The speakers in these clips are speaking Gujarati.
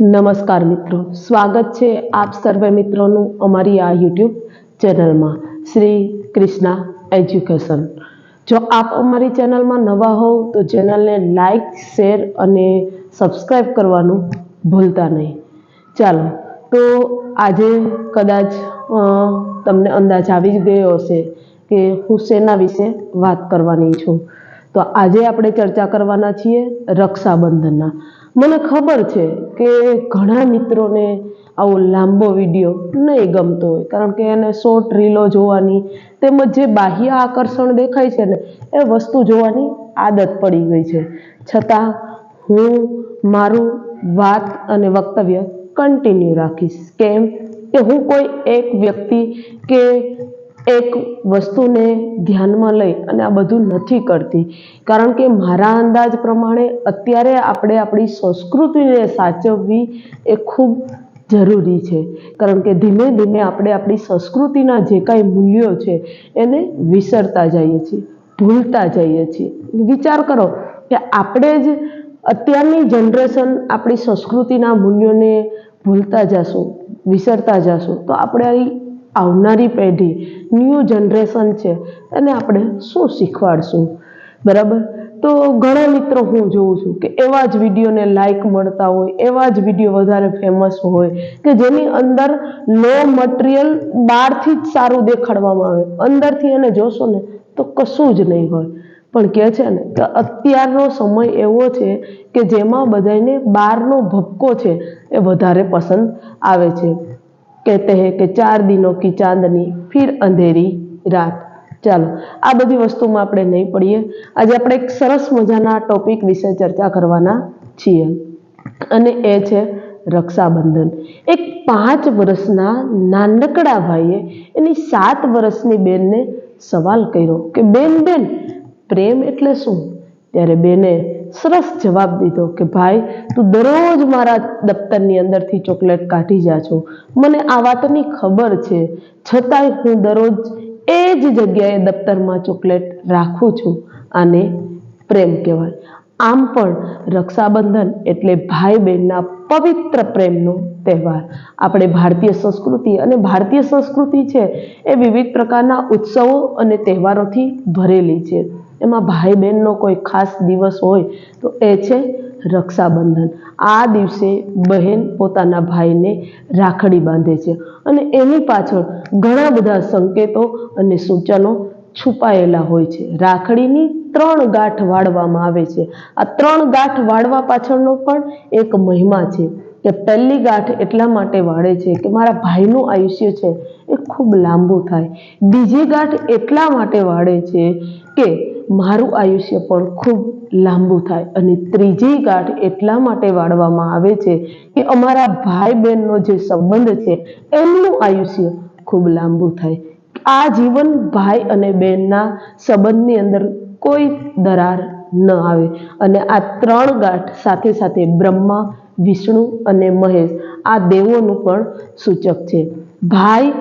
નમસ્કાર મિત્રો. સ્વાગત છે આપ સર્વે મિત્રોનું અમારી આ યુટ્યુબ ચેનલમાં, શ્રી કૃષ્ણા એજ્યુકેશન. જો આપ અમારી ચેનલમાં નવા હોવ, તો ચેનલને લાઈક, શેર અને સબસ્ક્રાઈબ કરવાનું ભૂલતા નહીં. ચાલો, તો આજે કદાચ તમને અંદાજ આવી જ ગયો હશે કે હું શેના વિશે વાત કરવાની છું. તો આજે આપણે ચર્ચા કરવાના છીએ રક્ષાબંધનના. મને ખબર છે કે ઘણા મિત્રોને આવો લાંબો વીડિયો નહીં ગમતો હોય, કારણ કે એને શોર્ટ રીલો જોવાની તેમજ જે બાહ્ય આકર્ષણ દેખાય છે ને, એ વસ્તુ જોવાની આદત પડી ગઈ છે. છતાં હું મારું વાત અને વક્તવ્ય કન્ટિન્યુ રાખીશ. કેમ કે હું કોઈ એક વ્યક્તિ કે એક વસ્તુને ધ્યાનમાં લઈ અને આ બધું નથી કરતી. કારણ કે મારા અંદાજ પ્રમાણે અત્યારે આપણે આપણી સંસ્કૃતિને સાચવવી એ ખૂબ જરૂરી છે. કારણ કે ધીમે ધીમે આપણે આપણી સંસ્કૃતિના જે કાંઈ મૂલ્યો છે એને વિસરતા જઈએ છીએ, ભૂલતા જઈએ છીએ. વિચાર કરો કે આપણે જ અત્યારની જનરેશન આપણી સંસ્કૃતિના મૂલ્યોને ભૂલતા જશું, વિસરતા જશું. તો આપણે આવનારી પેઢી ન્યૂ જનરેશન છે. એને આપણે શું શીખવાડશું? બરાબર? તો ઘણા મિત્રો હું જોઉં છું કે એવા જ વિડીયોને લાઈક મળતા હોય, એવા જ વીડિયો વધારે ફેમસ હોય કે જેની અંદર લો મટીરિયલ બહારથી જ સારું દેખાડવામાં આવે. અંદરથી એને જોશો ને તો કશું જ નહીં હોય. પણ કહે છે ને કે અત્યારનો સમય એવો છે કે જેમાં બધાને બહારનો ભપકો છે એ વધારે પસંદ આવે છે. કહેતે હે કે ચાર દિનો કી ચાંદની, ફિર અંધેરી રાત. ચાલો, આ બધી વસ્તુમાં આપણે નહીં પડીએ. આજે આપણે એક સરસ મજાના ટોપિક વિશે ચર્ચા કરવાના છીએ. અને એ છે રક્ષાબંધન. એક પાંચ વર્ષના નાનકડા ભાઈએ એની સાત વર્ષની બેનને સવાલ કર્યો કે, બેન બેન, પ્રેમ એટલે શું? ત્યારે બેને સરસ જવાબ દીધો કે, ભાઈ, તું દરરોજ મારા દફતરની અંદરથી ચોકલેટ કાઢી જા છો. મને આ વાતની ખબર છે. છતાંય હું દરરોજ એ જ જગ્યાએ દફતરમાં ચોકલેટ રાખું છું આને પ્રેમ કહેવાય. આમ પણ રક્ષાબંધન એટલે ભાઈ બહેનના પવિત્ર પ્રેમનો તહેવાર. આપણે ભારતીય સંસ્કૃતિ અને ભારતીય સંસ્કૃતિ છે એ વિવિધ પ્રકારના ઉત્સવો અને તહેવારોથી ભરેલી છે. એમાં ભાઈ બહેનનો કોઈ ખાસ દિવસ હોય તો એ છે રક્ષાબંધન. આ દિવસે બહેન પોતાના ભાઈને રાખડી બાંધે છે અને એની પાછળ ઘણા બધા સંકેતો અને સૂચનો છુપાયેલા હોય છે. રાખડીની ત્રણ ગાંઠ વાળવામાં આવે છે. આ ત્રણ ગાંઠ વાળવા પાછળનો પણ એક મહિમા છે કે પહેલી ગાંઠ એટલા માટે વાળે છે કે મારા ભાઈનું આયુષ્ય છે એ ખૂબ લાંબુ થાય. બીજી ગાંઠ એટલા માટે વાળે છે કે મારું આયુષ્ય પણ ખૂબ લાંબુ થાય અને ત્રીજી ગાંઠ એટલા માટે વાળવામાં આવે છે કે અમારા ભાઈ બહેનનો જે સંબંધ છે, એમનું આયુષ્ય ખૂબ લાંબુ થાય. આ જીવન ભાઈ અને બહેનના સંબંધની અંદર કોઈ દરાર ન આવે અને આ ત્રણ ગાંઠ સાથે સાથે બ્રહ્મા, વિષ્ણુ અને મહેશ આ દેવોનું પણ સૂચક છે. ભાઈ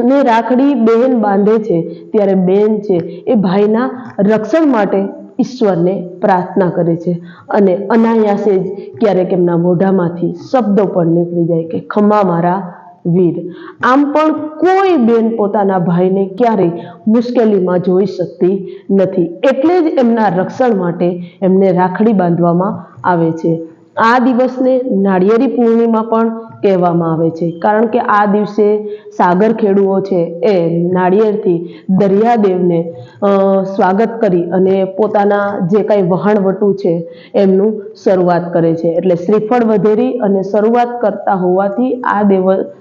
ને રાખડી બહેન બાંધે છે. ત્યારે બેન છે એ ભાઈના રક્ષણ માટે ઈશ્વરને પ્રાર્થના કરે છે. અને અનાયાસે જ ક્યારેક એમના મોઢામાંથી શબ્દો પણ નીકળી જાય કે, ખમા મારા વીર. આમ પણ કોઈ બેન પોતાના ભાઈને ક્યારેય મુશ્કેલીમાં જોઈ શકતી નથી. એટલે જ એમના રક્ષણ માટે એમને રાખડી બાંધવામાં આવે છે. આ દિવસને નાળિયેરી પૂર્ણિમા પણ કહેવામાં આવે છે. કારણ કે આ દિવસે સાગર ખેડૂઓ છે એ નાળિયેરથી દરિયાદેવને સ્વાગત કરી અને પોતાના જે કાંઈ વહાણવટું છે એમનું શરૂઆત કરે છે. એટલે શ્રીફળ વધેરી અને શરૂઆત કરતા હોવાથી આ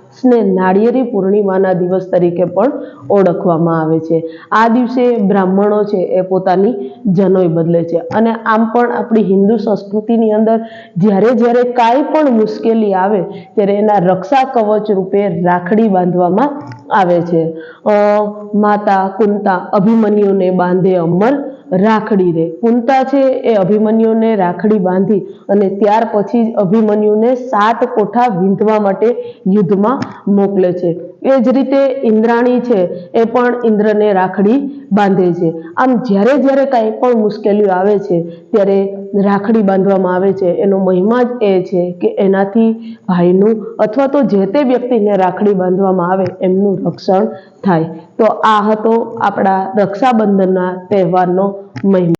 દિવસને નાળિયેરી પૂર્ણિમાના દિવસ તરીકે પણ ઓળખવામાં આવે છે. આ દિવસે બ્રાહ્મણો છે એ પોતાની જનોઈ બદલે છે. અને આમ પણ આપણી હિન્દુ સંસ્કૃતિની અંદર જ્યારે જ્યારે કાંઈ પણ મુશ્કેલી આવે ત્યારે એના રક્ષા કવચ રૂપે રાખડી બાંધવામાં આવે છે. માતા કુંતા અભિમન્યુને બાંધે અમર રાખડી રે. કુંતા છે એ અભિમન્યુને રાખડી બાંધી અને ત્યાર પછી જ અભિમન્યુને સાત કોઠા વીંધવા માટે યુદ્ધમાં મોકલે છે. એ જ રીતે ઇન્દ્રાણી છે, એ પણ ઇન્દ્રને રાખડી બાંધે છે. આમ જ્યારે જ્યારે કાંઈ પણ મુશ્કેલીઓ આવે છે, ત્યારે રાખડી બાંધવામાં આવે છે. એનો મહિમા જ એ છે કે એનાથી ભાઈનું અથવા તો જે તે વ્યક્તિને રાખડી બાંધવામાં આવે, એમનું રક્ષણ થાય. તો આ હતો આપણા રક્ષાબંધનના તહેવારનો મહિમા.